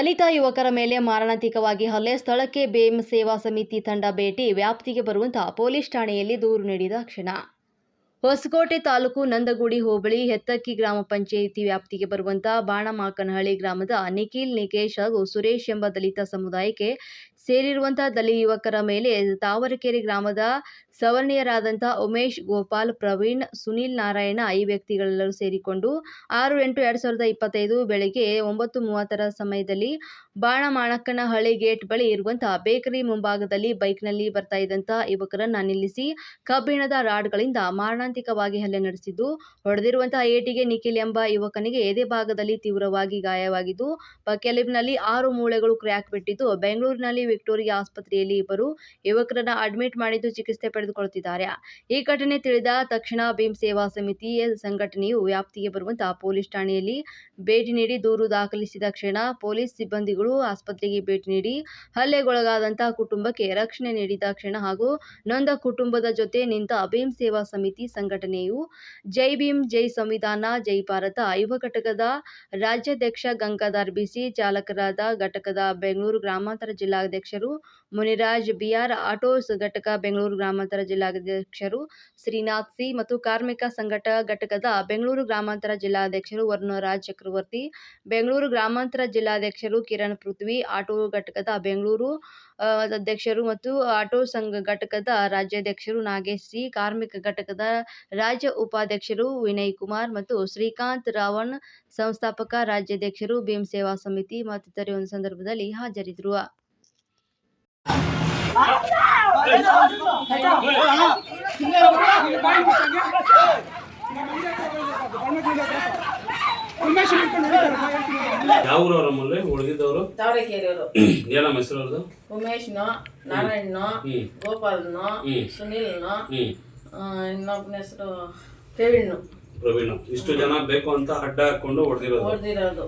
ದಲಿತ ಯುವಕರ ಮೇಲೆ ಮಾರಣಾಂತಿಕವಾಗಿ ಹಲ್ಲೆ. ಸ್ಥಳಕ್ಕೆ ಬೇಮ್ ಸೇವಾ ಸಮಿತಿ ತಂಡ ಭೇಟಿ. ವ್ಯಾಪ್ತಿಗೆ ಬರುವಂತಹ ಪೊಲೀಸ್ ಠಾಣೆಯಲ್ಲಿ ದೂರು ನೀಡಿದ ಕ್ಷಣ. ಹೊಸಕೋಟೆ ತಾಲೂಕು ನಂದಗುಡಿ ಹೋಬಳಿ ಹೆತ್ತಕ್ಕಿ ಗ್ರಾಮ ಪಂಚಾಯಿತಿ ವ್ಯಾಪ್ತಿಗೆ ಬರುವಂತ ಬಾಣಮಾಕನಹಳ್ಳಿ ಗ್ರಾಮದ ನಿಖಿಲ್ ನಿಕೇಶ್ ಹಾಗೂ ಸುರೇಶ್ ಎಂಬ ದಲಿತ ಸಮುದಾಯಕ್ಕೆ ಸೇರಿರುವಂತಹ ದಲಿ ಯುವಕರ ಮೇಲೆ ತಾವರೆಕೆರೆ ಗ್ರಾಮದ ಸವರ್ಣೀಯರಾದಂಥ ಉಮೇಶ್, ಗೋಪಾಲ್, ಪ್ರವೀಣ್, ಸುನೀಲ್ ನಾರಾಯಣ ಈ ವ್ಯಕ್ತಿಗಳೆಲ್ಲರೂ ಸೇರಿಕೊಂಡು ಆರು ಎಂಟು ಎರಡು ಸಾವಿರದ ಇಪ್ಪತ್ತೈದು ಬೆಳಗ್ಗೆ ಒಂಬತ್ತು ಮೂವತ್ತರ ಸಮಯದಲ್ಲಿ ಬಾಣಮಾಣಕ್ಕನಹಳ್ಳಿ ಗೇಟ್ ಬಳಿ ಇರುವಂತಹ ಬೇಕರಿ ಮುಂಭಾಗದಲ್ಲಿ ಬೈಕ್ನಲ್ಲಿ ಬರ್ತಾ ಇದ್ದಂತಹ ಯುವಕರನ್ನ ನಿಲ್ಲಿಸಿ ಕಬ್ಬಿಣದ ರಾಡ್ಗಳಿಂದ ಮಾರಣಾಂತಿಕವಾಗಿ ಹಲ್ಲೆ ನಡೆಸಿದ್ದು ಹೊಡೆದಿರುವಂತಹ ಏಟಿಗೆ ನಿಖಿಲ್ ಎಂಬ ಯುವಕನಿಗೆ ಎದೆ ಭಾಗದಲ್ಲಿ ತೀವ್ರವಾಗಿ ಗಾಯವಾಗಿದ್ದು ಕೆಲಬ್ನಲ್ಲಿ ಆರು ಮೂಳೆಗಳು ಕ್ರ್ಯಾಕ್ ಬಿಟ್ಟಿದ್ದು, ಬೆಂಗಳೂರಿನಲ್ಲಿ ವಿಕ್ಟೋರಿಯಾ ಆಸ್ಪತ್ರೆಯಲ್ಲಿ ಇಬ್ಬರು ಯುವಕರನ್ನ ಅಡ್ಮಿಟ್ ಮಾಡಿದ್ದು ಚಿಕಿತ್ಸೆ ಪಡೆದುಕೊಳ್ಳುತ್ತಿದ್ದಾರೆ. ಈ ಘಟನೆ ತಿಳಿದ ತಕ್ಷಣ ಭೀಮ್ ಸೇವಾ ಸಮಿತಿ ಸಂಘಟನೆಯು ವ್ಯಾಪ್ತಿಗೆ ಬರುವಂತಹ ಪೊಲೀಸ್ ಠಾಣೆಯಲ್ಲಿ ಭೇಟಿ ನೀಡಿ ದೂರು ದಾಖಲಿಸಿದ ಕ್ಷಣ ಪೊಲೀಸ್ ಸಿಬ್ಬಂದಿಗಳು ಆಸ್ಪತ್ರೆಗೆ ಭೇಟಿ ನೀಡಿ ಹಲ್ಲೆಗೊಳಗಾದಂತಹ ಕುಟುಂಬಕ್ಕೆ ರಕ್ಷಣೆ ನೀಡಿದ ಕ್ಷಣ ಹಾಗೂ ನೊಂದ ಕುಟುಂಬದ ಜೊತೆ ನಿಂತ ಭೀಮ್ ಸೇವಾ ಸಮಿತಿ ಸಂಘಟನೆಯು ಜೈ ಭೀಮ್ ಜೈ ಸಂವಿಧಾನ, ಜೈ ಭಾರತ ಯುವ ಘಟಕದ ರಾಜ್ಯಾಧ್ಯಕ್ಷ ಗಂಗಾಧರ್ ಬಿಸಿ, ಚಾಲಕರಾದ ಘಟಕದ ಬೆಂಗಳೂರು ಗ್ರಾಮಾಂತರ ಜಿಲ್ಲಾಧ್ಯಕ್ಷರು ಮುನಿರಾಜ್, ಬಿಆರ್ ಆಟೋಸ್ ಘಟಕ, ಬೆಂಗಳೂರು ಗ್ರಾಮಾಂತರ ಜಿಲ್ಲಾಧ್ಯಕ್ಷರು ಶ್ರೀನಾಥ್ ಸಿ ಮತ್ತು ಕಾರ್ಮಿಕ ಸಂಘಟ ಘಟಕದ ಬೆಂಗಳೂರು ಗ್ರಾಮಾಂತರ ಜಿಲ್ಲಾಧ್ಯಕ್ಷರು ವರ್ಣರಾಜ್ ಚಕ್ರವರ್ತಿ, ಬೆಂಗಳೂರು ಗ್ರಾಮಾಂತರ ಜಿಲ್ಲಾಧ್ಯಕ್ಷರು ಕಿರಣ್ ಪೃಥ್ವಿ, ಆಟೋ ಘಟಕದ ಬೆಂಗಳೂರು ಅಧ್ಯಕ್ಷರು ಮತ್ತು ಆಟೋ ಸಂಘ ಘಟಕದ ರಾಜ್ಯಾಧ್ಯಕ್ಷರು ನಾಗೇಶ್ ಸಿ, ಕಾರ್ಮಿಕ ಘಟಕದ ರಾಜ್ಯ ಉಪಾಧ್ಯಕ್ಷರು ವಿನಯ್ ಕುಮಾರ್ ಮತ್ತು ಶ್ರೀಕಾಂತ್ ರಾವಣ್, ಸಂಸ್ಥಾಪಕ ರಾಜ್ಯಾಧ್ಯಕ್ಷರು ಭೀಮ್ ಸೇವಾ ಸಮಿತಿ ಮತ್ತಿತರ ಸಂದರ್ಭದಲ್ಲಿ ಹಾಜರಿದ್ದರು. ಯಾವ ಊರವ್ರ ಮೊನ್ನೆ ಉಳಿದಿದ್ದವರು ತಾವರೆಕೆರೆಯವರು ಏನಮ್ಮ ಹೆಸರು ಅವ್ರದ್ದು ಉಮೇಶ್ನು ನಾರಾಯಣ್ನು. ಗೋಪಾಲ್ನು. ಸುನಿಲ್ನು ಇನ್ನೊಬ್ಬನ ಹೆಸರು ಪ್ರವೀಣ್ ಪ್ರವೀಣ್ ಇಷ್ಟು ಜನ ಬೇಕು ಅಂತ ಅಡ್ಡ ಹಾಕೊಂಡು ಹೊಡೆದಿರೋದು. ಹೊಡೆದಿರೋದು.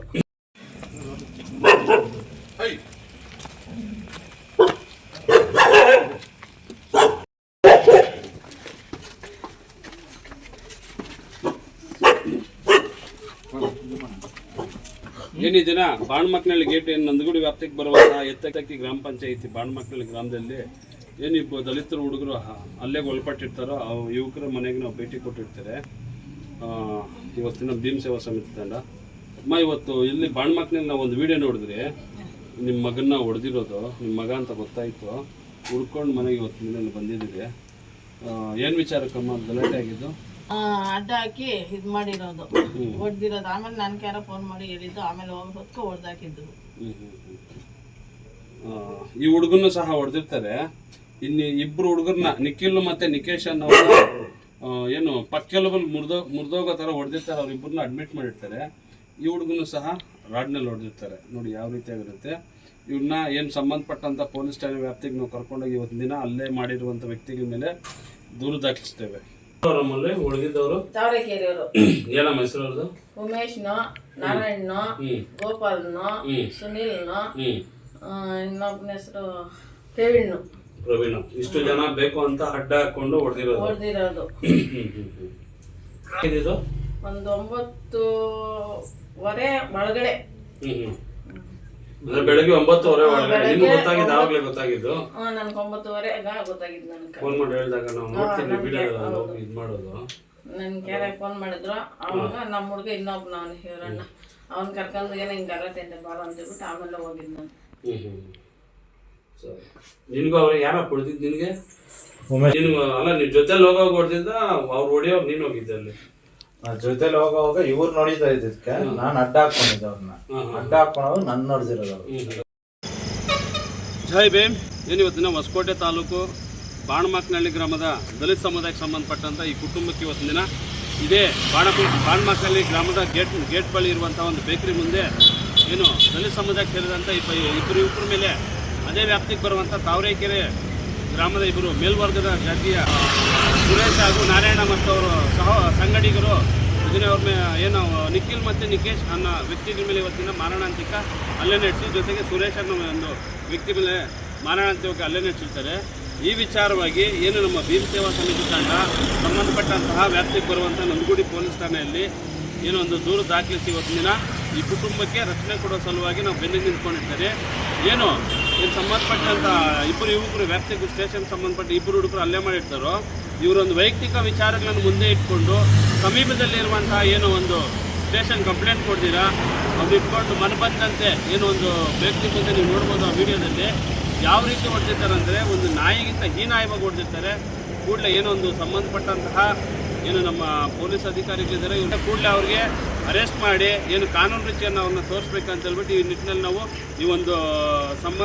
ಈ ದಿನ ಬಾಣ್ಮಕ್ನಳ್ಳಿ ಗೇಟ್ ಏನು ನಂದಗುಡಿ ವ್ಯಾಪ್ತಿಗೆ ಬರುವಂತಹ ಎತ್ತಕ್ಕಿ ಗ್ರಾಮ ಪಂಚಾಯಿತಿ ಬಾಣ್ಮಕ್ನಳ್ಳಿ ಗ್ರಾಮದಲ್ಲಿ ಏನು ಇಬ್ಬ ದಲಿತರು ಹುಡುಗರು ಅಲ್ಲೇ ಒಳಪಟ್ಟಿರ್ತಾರೋ, ಆ ಯುವಕರ ಮನೆಗೆ ನಾವು ಭೇಟಿ ಕೊಟ್ಟಿರ್ತಾರೆ. ಇವತ್ತಿನ ಭೀಮ್ ಸೇವಾ ಸಮಿತಿ ತಂಡ. ಅಮ್ಮ, ಇವತ್ತು ಇಲ್ಲಿ ಬಾಣ್ಮಕ್ನಲ್ಲಿ ನಾವು ಒಂದು ವಿಡಿಯೋ ನೋಡಿದ್ರಿ. ನಿಮ್ಮ ಮಗನ್ನ ಹೊಡೆದಿರೋದು ನಿಮ್ಮ ಮಗ ಅಂತ ಗೊತ್ತಾಯಿತು. ಹುಡ್ಕೊಂಡು ಮನೆಗೆ ಇವತ್ತು ಬಂದಿದ್ದೀವಿ ಏನು ವಿಚಾರಕ್ಕಮ್ಮ, ಗಲಾಟೆ ಆಗಿದ್ದು? ಅಡ್ಡ ಹಾಕಿ ಇದು ಮಾಡಿರೋದು. ಹೊಡೆದಿರೋದು ಆಮೇಲೆ ನನ್ ಯಾರೋ ಫೋನ್ ಮಾಡಿ ಹೇಳಿದ್ದು ಆಮೇಲೆ ಹೋಗಿ ಹೊತ್ಕೊ. ಆ, ಈ ಹುಡುಗನ್ನು ಸಹ ಹೊಡೆದಿರ್ತಾರೆ ಇನ್ನು ಇಬ್ರು ಹುಡುಗರ್ನ ನಿಖಿಲ್ ಮತ್ತೆ ನಿಕೇಶ್ ಅನ್ನೋರು ಏನು ಪಕ್ಕೆಲಬಲ್ ಮುರಿದೋ ಮುರಿದೋಗೋ ಥರ ಹೊಡೆದಿರ್ತಾರೆ ಅವ್ರಿಬ್ಬರನ್ನ ಅಡ್ಮಿಟ್ ಮಾಡಿರ್ತಾರೆ. ಈ ಹುಡುಗನು ಸಹ ರಾಡ್ನಲ್ಲಿ ಹೊಡೆದಿರ್ತಾರೆ ನೋಡಿ ಯಾವ ರೀತಿಯಾಗಿರುತ್ತೆ. ಇವ್ರನ್ನ ಏನು ಸಂಬಂಧಪಟ್ಟಂತ ಪೊಲೀಸ್ ಠಾಣೆ ವ್ಯಾಪ್ತಿಗೆ ನಾವು ಕರ್ಕೊಂಡೋಗಿ ಇವತ್ತಿನ ದಿನ ಅಲ್ಲೇ ಮಾಡಿರುವಂಥ ವ್ಯಕ್ತಿಗಳ ಮೇಲೆ ದೂರು ದಾಖಲಿಸ್ತೇವೆ. ಉಳಿದಿದ್ದವರು. ತಾವರೆಕೆರೆಯವರು ಏನಮ್ಮ ಹೆಸರು ಅವ್ರದ್ದು ಉಮೇಶ್ನು ನಾರಾಯಣ್ನು ಗೋಪಾಲ್ನು. ಸುನಿಲ್ನು ಇನ್ನೊಬ್ಬನ ಹೆಸರು ಪ್ರವೀಣ್ಣು ಪ್ರವೀಣ್. ಇಷ್ಟು ಜನ ಬೇಕು ಅಂತ ಅಡ್ಡ ಹಾಕೊಂಡು ಹೊಡೆದಿರೋದು. ಹೊಡೆದಿರೋದು. ಇದು ಒಂದು ಒಂಬತ್ತುವರೆ ಒಳಗಡೆ ಹ್ಮ್ ಹ್ಮ್. ಅಂದ್ರೆ ಬೆಳಗ್ಗೆ ಒಂಬತ್ತುವರೆ ಒಳಗಡೆ ನಿಮ್ಗೆ ಗೊತ್ತಾಗಿದ್ದು ಆವಾಗಲೇ ಗೊತ್ತಾಗಿದ್ದು? ನನ್ಗೆ ಒಂಬತ್ತುವರೆ ಗೊತ್ತಾಗಿದ್ದು ನನಗೆ. ಫೋನ್ ಮಾಡಿ ಹೇಳಿದಾಗ ನಾವು ನೋಡ್ತೀನಿ ವಿಡಿಯೋ ಇದು ಮಾಡೋದು. ನನ್ ಕ್ಯಾರ ಫೋನ್ ಮಾಡಿದ್ರು. ಅವಾಗ ನಮ್ಮ ಹುಡುಗ ಇನ್ನೊಬ್ಬ ನಾನು ಹಿರಣ್ಣ ಅವ್ನ ಕರ್ಕೊಂಡು ಏನೋ ಹಿಂಗೆ ಗಲಾಟೆ ಅಂತ ಬಾರ ಅಂತ ಹೇಳ್ಬಿಟ್ಟು ಆಮೇಲೆ ಹೋಗಿದ್ದು ನಾನು. ಹ್ಮ್ ಹ್ಮ್ ಸರಿ. ನಿನಗೂ ಅವ್ರು ಯಾರ ಕೊಡ್ತಿದ್ದು ನಿನಗೆ? ನಿನ್ಗೂ ಅಲ್ಲ ನಿನ್ ಜೊತೆಲಿ ಹೋಗೋ ಕೊಡ್ತಿದ್ದ ಅವ್ರು ಓಡಿಯೋ ನೀನು ಹೋಗಿದ್ದೆ ಅಲ್ಲಿ? ಜೊತೆಲಿ ಹೋಗೋವಾಗ ಇವ್ರು ನೋಡಿದ ಇದಕ್ಕೆ ನಾನು ಅಡ್ಡ ಹಾಕೊಂಡಿದ್ದೆ ಅವ್ರನ್ನ ಅಡ್ಡ ಹಾಕೊಂಡವ್ರು ನನ್ನ ನೋಡ್ದಿರೋದು ಅವ್ರು. ಜೈ ಭೀಮ್. ಏನು ಇವತ್ತಿನ ಹೊಸಕೋಟೆ ತಾಲೂಕು ಬಾಣಮಾಕ್ನಹಳ್ಳಿ ಗ್ರಾಮದ ದಲಿತ ಸಮುದಾಯಕ್ಕೆ ಸಂಬಂಧಪಟ್ಟಂಥ ಈ ಕುಟುಂಬಕ್ಕೆ ಇವತ್ತಿನ ದಿನ ಇದೇ ಬಾಣ ಬಾಣಮಾಕ್ನಹಳ್ಳಿ ಗ್ರಾಮದ ಗೇಟ್ ಗೇಟ್ ಬಳಿ ಇರುವಂಥ ಒಂದು ಬೇಕರಿ ಮುಂದೆ ಏನು ದಲಿತ ಸಮುದಾಯಕ್ಕೆ ಸೇರಿದಂಥ ಇಬ್ಬ ಇಬ್ಬರು ಯುವಕರ ಮೇಲೆ ಅದೇ ವ್ಯಾಪ್ತಿಗೆ ಬರುವಂಥ ತಾವರೆಕೆರೆ ಗ್ರಾಮದ ಇಬ್ಬರು ಮೇಲ್ವರ್ಗದ ಜಾತಿಯ ಸುರೇಶ್ ಹಾಗೂ ನಾರಾಯಣ ಮತ್ತು ಅವರು ಸಹ ಸಂಗಡಿಗರು ಅವ್ರ ಮೇ ಏನು, ನಿಖಿಲ್ ಮತ್ತು ನಿಕೇಶ್ ಅನ್ನೋ ವ್ಯಕ್ತಿಗಳ ಮೇಲೆ ಇವತ್ತಿನ ಮಾರಣಾಂತಿಕ ಅಲ್ಲೇ ನಡೆಸಿ, ಜೊತೆಗೆ ಸುರೇಶ್ ಅನ್ನೋ ಒಂದು ವ್ಯಕ್ತಿ ಮೇಲೆ ಮಾರಣಾಂತಿಕ ಅಲ್ಲೇ ನಡೆಸಿರ್ತಾರೆ. ಈ ವಿಚಾರವಾಗಿ ಏನು ನಮ್ಮ ಭೀಮ್ ಸೇವಾ ಸಮಿತಿ ತಂಡ ಸಂಬಂಧಪಟ್ಟಂತಹ ವ್ಯಾಪ್ತಿಗೆ ಬರುವಂಥ ನಂದಗುಡಿ ಪೊಲೀಸ್ ಠಾಣೆಯಲ್ಲಿ ಏನೋ ಒಂದು ದೂರು ದಾಖಲಿಸಿ ಇವತ್ತಿನ ಈ ಕುಟುಂಬಕ್ಕೆ ರಕ್ಷಣೆ ಕೊಡೋ ಸಲುವಾಗಿ ನಾವು ಬೆನ್ನಿಗೆ ನಿಂತ್ಕೊಂಡಿರ್ತಾರೆ ಏನು ಏನು ಸಂಬಂಧಪಟ್ಟಂಥ ಇಬ್ಬರು ಯುವಕರು ವ್ಯಾಪ್ತಿಗೂ ಸ್ಟೇಷನ್ ಸಂಬಂಧಪಟ್ಟ ಇಬ್ಬರು ಹುಡುಗರು ಅಲ್ಲೇ ಮಾಡಿರ್ತಾರೋ ಇವರೊಂದು ವೈಯಕ್ತಿಕ ವಿಚಾರಗಳನ್ನು ಮುಂದೆ ಇಟ್ಕೊಂಡು ಸಮೀಪದಲ್ಲಿರುವಂತಹ ಏನೋ ಒಂದು ಸ್ಟೇಷನ್ ಕಂಪ್ಲೇಂಟ್ ಕೊಡ್ತೀರಾ? ಅವ್ರು ಇಟ್ಕೊಂಡು ಮನಬಂದಂತೆ ಏನೋ ಒಂದು ವ್ಯಕ್ತಿ ಮುಂದೆ ನೀವು ನೋಡ್ಬೋದು ಆ ವಿಡಿಯೋದಲ್ಲಿ. ಯಾವ ರೀತಿ ಹೊಡೆದಿರ್ತಾರೆ ಅಂದರೆ ಒಂದು ನಾಯಿಗಿಂತ ಹೀನಾಯವಾಗಿ ಹೊಡೆದಿರ್ತಾರೆ. ಕೂಡಲೇ ಏನೋ ಒಂದು ಸಂಬಂಧಪಟ್ಟಂತಹ ಏನು ನಮ್ಮ ಪೊಲೀಸ್ ಅಧಿಕಾರಿಗಳಿದ್ದಾರೆ. ಇವ್ರನ್ನ ಕೂಡಲೇ ಅವ್ರಿಗೆ ಅರೆಸ್ಟ್ ಮಾಡಿ ಏನು ಕಾನೂನು ರೀತಿಯನ್ನು ಅವ್ರನ್ನ ತೋರಿಸ್ಬೇಕಂತ ಹೇಳ್ಬಿಟ್ಟು ಈ ನಿಟ್ಟಿನಲ್ಲಿ ನಾವು ಈ ಒಂದು ಸಂಬ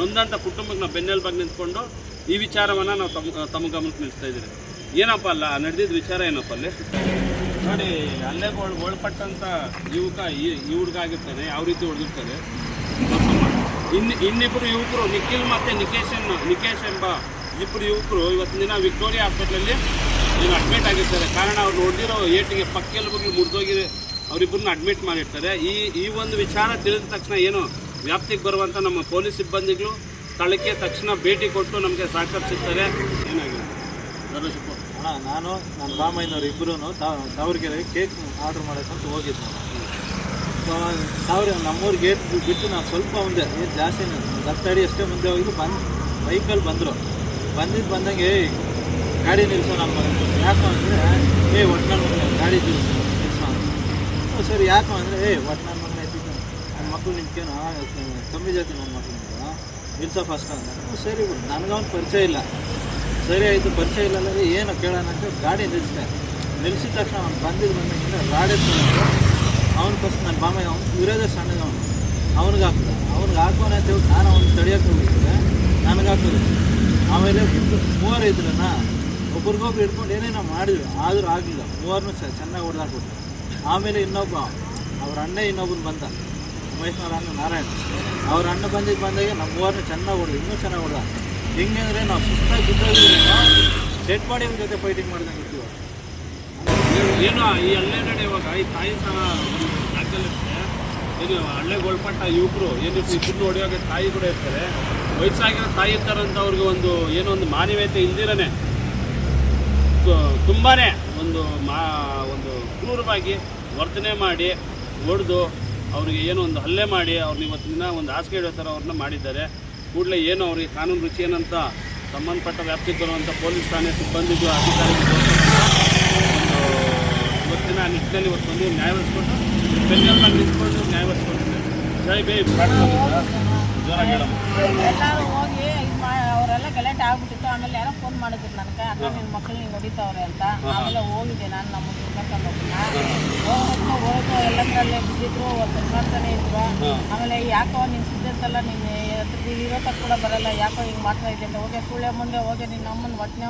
ನೊಂದಂಥ ಕುಟುಂಬಕ್ಕೆ ನಾವು ಬೆನ್ನೆಲುಬಾಗಿ ನಿಂತ್ಕೊಂಡು ಈ ವಿಚಾರವನ್ನು ನಾವು ತಮ್ಮ ತಮ್ಮ ಗಮನಕ್ಕೆ ನಿಲ್ಲಿಸ್ತಾ ಇದ್ದೀರಿ. ಏನಪ್ಪ ಅಲ್ಲ, ನಡೆದಿದ್ದ ವಿಚಾರ ಏನಪ್ಪ ಅಲ್ಲಿ? ನೋಡಿ, ಅಲ್ಲೇ ಒಳ- ಒಳಪಟ್ಟಂಥ ಯುವಕ ಈ ಹುಡುಗ ಆಗಿರ್ತಾನೆ, ಯಾವ ರೀತಿ ಹೊಡೆದಿರ್ತಾರೆ ಇನ್ನು ಇನ್ನಿಬ್ಬರು ಯುವಕರು, ನಿಖಿಲ್ ಮತ್ತು ನಿಕೇಶನ್ ನಿಕೇಶ್ ಎಂಬ ಇಬ್ಬರು ಯುವಕರು ಇವತ್ತಿನ ದಿನ ವಿಕ್ಟೋರಿಯಾ ಹಾಸ್ಪಿಟ್ಲಲ್ಲಿ ಏನು ಅಡ್ಮಿಟ್ ಆಗಿರ್ತಾರೆ. ಕಾರಣ ಅವ್ರು ನೋಡಿರೋ ಏಟಿಗೆ ಪಕ್ಕೆಲುಬುಗಳು ಮುರಿದೋಗಿ ಅವರಿಬ್ಬರನ್ನ ಅಡ್ಮಿಟ್ ಮಾಡಿರ್ತಾರೆ. ಈ ಈ ಒಂದು ವಿಚಾರ ತಿಳಿದ ತಕ್ಷಣ ಏನು ವ್ಯಾಪ್ತಿಗೆ ಬರುವಂಥ ನಮ್ಮ ಪೊಲೀಸ್ ಸಿಬ್ಬಂದಿಗಳು ಸ್ಥಳಕ್ಕೆ ತಕ್ಷಣ ಭೇಟಿ ಕೊಟ್ಟು ನಮಗೆ ಸಹಕರಿಸುತ್ತಾರೆ ಏನಾಗಿದೆ? ಅಣ್ಣ, ನಾನು ನನ್ನ ಬಾಮೈನವ್ರು ಇಬ್ಬರೂ ತಾವರಿಗೆರೆ ಕೇಕ್ ಆರ್ಡರ್ ಮಾಡೋಕ್ಕಂತ ಹೋಗಿದ್ದೆ. ತಾವ್ರೆ ನಮ್ಮೂರು ಗೇಟ್ ಬಿಟ್ಟು ನಾನು ಸ್ವಲ್ಪ ಮುಂದೆ ಏನು ಜಾಸ್ತಿ ಹತ್ತು ಅಡಿ ಅಷ್ಟೇ ಮುಂದೆ ಹೋಗಿ ಬಂದು ಬೈಕಲ್ಲಿ ಬಂದರು. ಬಂದಿದ್ದು ಬಂದಂಗೆ ಗಾಡಿ ನಿಲ್ಲಿಸೋ ನಮ್ಮ ಯಾಕೋ ಅಂದರೆ, ಏ ಒಟ್ಟಿನಲ್ಲಿ ಗಾಡಿ ನಿಲ್ಲಿಸು ನಿಲ್ಲಿಸೋ ಸರಿ, ಯಾಕೋ ಅಂದರೆ, ಏ ಒಟ್ಟಿನಲ್ಲಿ ಮಗನ ಎತ್ತಿದ್ದು ನನ್ನ ಮಕ್ಕಳು ನಿಂತ್ಕೇನು ಕಮ್ಮಿ ಜಾತಿ ನನ್ನ ಮಕ್ಕಳು ನಿಲ್ಸೋ ಫಸ್ಟ್ ಅಂತ ಸರಿ ಬಿಡು ನನಗವ್ನು ಪರಿಚಯ ಇಲ್ಲ. ಸರಿ ಆಯಿತು, ಪರಿಚಯ ಇಲ್ಲ ಅಂದರೆ ಏನು ಕೇಳೋಣ ಅಂತ ಗಾಡಿ ನಿಲ್ಲಿಸಿದೆ ನಿಲ್ಲಿಸಿದ ತಕ್ಷಣ ಅವ್ನು ಬಂದಿದ್ದು ಬಂದಾಗಿಂದ ಗಾಡಿ ಅವ್ನು ಫಸ್ಟ್ ನನ್ನ ಬಾಮ ಅವ್ನು ಇರೋದೇ ಸಣ್ಣದವನು ಅವ್ನಿಗೆ ಹಾಕಿದೆ. ಅವ್ನಿಗೆ ಹಾಕೋಣ ಅಂತ ಹೇಳಿ ನಾನು ಅವ್ನು ತಡಿಯೋಕೆ ಹೋಗಿದ್ದೆ. ನನಗೆ ಹಾಕಿದ್ರು ಆಮೇಲೆ ಮೂವರು ಇದ್ರನ್ನ ಒಬ್ರಿಗೊಬ್ರು ಹಿಡ್ಕೊಂಡು ಏನೇನೋ ಮಾಡಿದ್ವಿ. ಆದರೂ ಆಗಲಿಲ್ಲ. ಮೂವರ್ನೂ ಸಹ ಚೆನ್ನಾಗಿ ಹೊಡೆದಾಕ್ಬಿಟ್ಟು ಆಮೇಲೆ ಇನ್ನೊಬ್ಬ, ಅವ್ರ ಅಣ್ಣ ಇನ್ನೊಬ್ಬನು ಬಂದ. ಮಹೇಶ್ವರ ಅಣ್ಣ ನಾರಾಯಣ. ಅವ್ರ ಹಣ್ಣು ಬಂದಿದ್ದು ಬಂದಾಗ ನಮ್ಮ ಮೂವರನ್ನ ಚೆನ್ನಾಗಿ ಹೊಡೆದು, ಇನ್ನೂ ಚೆನ್ನಾಗಿ ಹೊಡೆದ. ಹೆಂಗೆ ಅಂದರೆ ನಾವು ಸುಸ್ತಾಗಿ ಡೆಡ್ ಬಾಡಿ ಜೊತೆ ಫೈಟಿಂಗ್ ಮಾಡ್ದಂಗೆ ಇರ್ತೀವಿ ಏನು ಈ ಹಳ್ಳೆ ನಡೆಯುವಾಗ ಈ ತಾಯಿ ಸಹ ಏನು, ಹಳ್ಳೆ ಒಳಪಟ್ಟ ಯುವಕರು, ಏನು ಇಬ್ಬರು ಹೊಡೆಯುವಾಗ ತಾಯಿ ಕೂಡ ಇರ್ತಾರೆ. ವಯಸ್ಸಾಗಿರೋ ತಾಯಿ ಇರ್ತಾರಂತ ಅವ್ರಿಗೆ ಒಂದು, ಏನೋ ಒಂದು ಮಾನವೀಯತೆ ಇಲ್ದಿರನೆ. ತುಂಬಾ ಒಂದು ಮಾ, ಒಂದು ಕ್ರೂರವಾಗಿ ವರ್ತನೆ ಮಾಡಿ ಹೊಡೆದು ಅವ್ರಿಗೆ ಏನೋ ಒಂದು ಹಲ್ಲೆ ಮಾಡಿ ಅವ್ರನ್ನ ಇವತ್ತಿನ ದಿನ ಒಂದು ಹಾಸಿಗೆ ಇಡೋ ಥರ ಅವ್ರನ್ನ ಮಾಡಿದ್ದಾರೆ. ಕೂಡಲೇ ಏನು ಅವ್ರಿಗೆ ಕಾನೂನು ರುಚಿ ಏನಂತ ಸಂಬಂಧಪಟ್ಟ ವ್ಯಾಪ್ತಿಗೆ ಬರುವಂಥ ಪೊಲೀಸ್ ಠಾಣೆ ಸಿಬ್ಬಂದಿಗೂ ಅಧಿಕಾರಿಗಳು ಒಂದು ಇವತ್ತಿನ ನಿಟ್ಟಿನಲ್ಲಿ ಇವತ್ತು ಬಂದು ನ್ಯಾಯ ಒದಗಿಸ್ಕೊಟ್ಟು ಬೆನ್ನೆಲ್ಲ ನಿಂತ್ಕೊಂಡು ನ್ಯಾಯ ಒದಗಿಸ್ಕೊಟ್ಟಿದ್ದಾರೆ ಜೈ ಬೇ ಜೋರಾಗಿ ಹೇಳಮ್ಮ ಎಲ್ಲರೂ ಹೋಗಿ ಇದು ಮಾ ಅವರೆಲ್ಲ ಗಲಾಟೆ ಆಗ್ಬಿಟ್ಟಿತ್ತು. ಆಮೇಲೆ ಯಾರೋ ಫೋನ್ ಮಾಡಿದ್ರು ನನಗೆ ಅಕ್ಕ ನಿನ್ನ ಮಕ್ಕಳು ನೀವು ಹೊಡಿತಾವ್ರೆ ಅಂತ. ಆಮೇಲೆ ಹೋಗಿದ್ದೆ ನಾನು ನಮ್ಮ ಕರ್ಕೊಂಡು ಹೋಯ್ತು ಎಲ್ಲಂದ್ರಲ್ಲೇ ಬಿದ್ದಿದ್ರು ಒಬ್ಬರು ಮಾಡ್ತಾನೆ ಇದ್ರು. ಆಮೇಲೆ ಯಾಕೋ ನೀನು ಸುದ್ದಿರ್ತಲ್ಲ ನಿನ್ನೆ ಹತ್ರ ಇರೋ ತಕ್ಕ ಕೂಡ ಬರಲ್ಲ ಯಾಕೋ ಹಿಂಗೆ ಮಾಡ್ತಾ ಇದ್ದೆ ಅಂತ. ಹೋಗಿ ಸುಳ್ಳೆ ಮುಂದೆ ಹೋಗಿ ನಿನ್ನ ಅಮ್ಮನ ಒಟ್ಟಿನ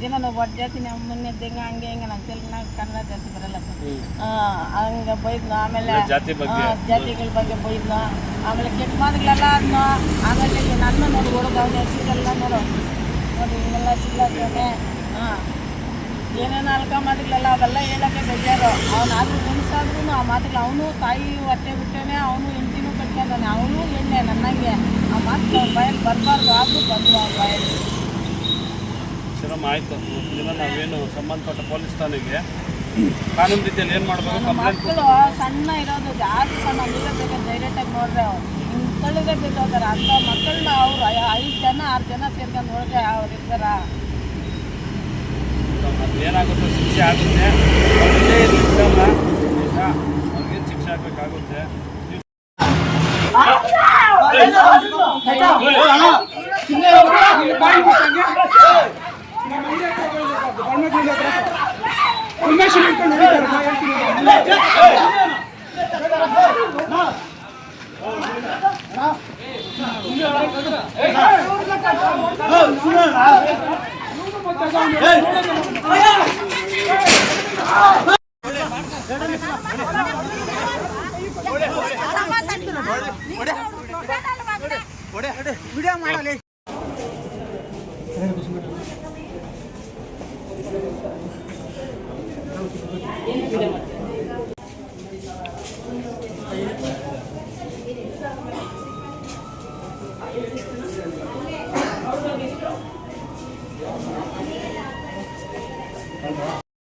ದಿನ ನಾವು ಒಟ್ಟು ಜಾತಿ ನಮ್ಮ ಮೊನ್ನೆ ದಿಂಗ ಹಂಗೆ ಹಿಂಗೆ ನಂಗೆ ತೆಲುಗಿನಾಗ ಕನ್ನಡ ಜಾಸ್ತಿ ಬರಲ್ಲ ಸರ್. ಹಂಗೆ ಬೈದ್ನು ಆಮೇಲೆ ಜಾತಿಗಳ ಬಗ್ಗೆ ಬೈದ್ನು ಆಮೇಲೆ ಕೆಟ್ಟ ಮಾತುಗಳೆಲ್ಲ ಅದ್ನ ಆಮೇಲೆ ನನ್ನ ನೋಡಿ ಹೊಡೆದ ಅವನೇ ಸಿಗಲ್ಲ ನೋಡು. ನೋಡಿ ಹಿಂಗೆಲ್ಲ ಸಿಗ್ಲಾಗ್ತಾನೆ ಹಾಂ ಏನೇನು ಅಲ್ಕ ಮಾತುಗಳೆಲ್ಲ ಅವೆಲ್ಲ ಹೇಳೋಕ್ಕೆ ಬೇಜಾರು. ಅವನಾದ್ರೂ ನೆನೆಸಾದ್ರೂ ಆ ಮಾತುಗಳು ಅವನು ತಾಯಿ ಹೊಟ್ಟೆ ಬಿಟ್ಟೇನೆ ಅವನು ಹೆಂಡ್ತಿನೂ ಕಟ್ಕೊಂಡಾನೆ ಅವನು ಹೆಣ್ಣೆ ನನ್ನಂಗೆ. ಆ ಮಾತು ಬಯಲು ಬಾಯಲ್ಲಿ ಬರಬಾರ್ದು ಆದರೂ ಬಂದು ಆ ಬಾಯಲ್ಲಿ. ಶಿರಮ್ ಆಯಿತು. ದಿನ ನಾವೇನು ಸಂಬಂಧಪಟ್ಟ ಪೊಲೀಸ್ ಠಾಣೆಗೆ ಕಾನೂನು ರೀತಿಯಲ್ಲಿ ಏನು ಮಾಡಬೇಕು ಕಂಪ್ಲೇಂಟ್ ಮಕ್ಕಳು ಸಣ್ಣ ಇರೋದು ಜಾಸ್ತಿ ಸಣ್ಣ ಇರೋದಕ್ಕೆ ಡೈರೆಕ್ಟಾಗಿ ನೋಡಿದ್ರೆ ಇಂಥಳಿಗೆ ಬಿದ್ದೋದಾರ ಅಂಥ ಮಕ್ಕಳನ್ನ ಅವ್ರು ಐದು ಜನ ಆರು ಜನ ಸೇರ್ಕೊಂಡು ನೋಡಿದ್ರೆ ಅವ್ರು ಇರ್ತಾರ. ಏನಾಗುತ್ತೆ ಶಿಕ್ಷೆ ಆಗುತ್ತೆ. ವಿಡಿಯೋ ಮಾಡಲಿ